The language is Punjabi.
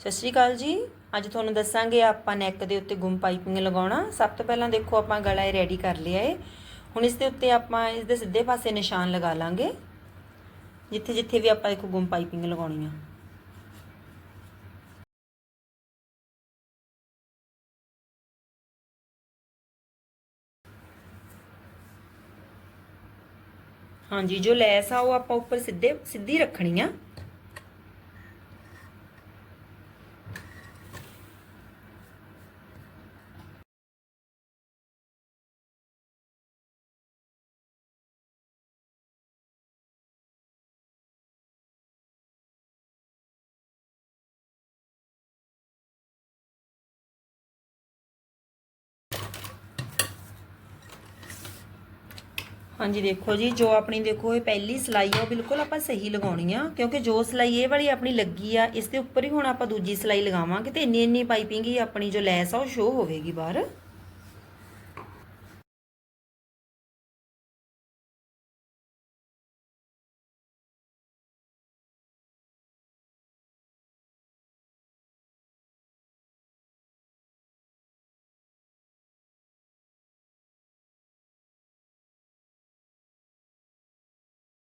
ਸਤਿ ਸ਼੍ਰੀ ਅਕਾਲ ਜੀ। ਅੱਜ ਤੁਹਾਨੂੰ ਦੱਸਾਂਗੇ ਆਪਾਂ ਨੈਕ ਦੇ ਉੱਤੇ ਗੁੰਮ ਪਾਈਪਿੰਗ ਲਗਾਉਣਾ। ਸਭ ਤੋਂ ਪਹਿਲਾਂ ਦੇਖੋ ਆਪਾਂ ਗਲਾ ਇਹ ਰੈਡੀ ਕਰ ਲਿਆ ਏ। ਹੁਣ ਇਸ ਦੇ ਉੱਤੇ ਆਪਾਂ ਇਸ ਦੇ ਸਿੱਧੇ ਪਾਸੇ ਨਿਸ਼ਾਨ ਲਗਾ ਲਾਂਗੇ। ਜਿੱਥੇ ਜਿੱਥੇ ਵੀ ਆਪਾਂ ਦੇਖੋ ਗੁੰਮ ਪਾਈਪਿੰਗ ਲਗਾਉਣੀ ਆ। ਹਾਂਜੀ, ਜੋ ਲੈਸ ਆ ਉਹ ਆਪਾਂ ਉੱਪਰ ਸਿੱਧੇ ਸਿੱਧੀ ਰੱਖਣੀ ਆ। ਹਾਂਜੀ, ਦੇਖੋ ਜੀ, ਜੋ ਆਪਣੀ ਦੇਖੋ ਇਹ ਪਹਿਲੀ ਸਲਾਈ ਆ, ਉਹ ਬਿਲਕੁਲ ਆਪਾਂ ਸਹੀ ਲਗਾਉਣੀ ਆ, ਕਿਉਂਕਿ ਜੋ ਸਲਾਈ ਇਹ ਵਾਲੀ ਆਪਣੀ ਲੱਗੀ ਆ, ਇਸ ਦੇ ਉੱਪਰ ਹੀ ਹੁਣ ਆਪਾਂ ਦੂਜੀ ਸਲਾਈ ਲਗਾਵਾਂਗੇ ਤੇ ਇੰਨੀ ਇੰਨੀ ਪਾਈਪਿੰਗ ਹੀ ਆਪਣੀ ਜੋ ਲੈਸ ਆ, ਉਹ ਸ਼ੋ ਹੋਵੇਗੀ ਬਾਹਰ।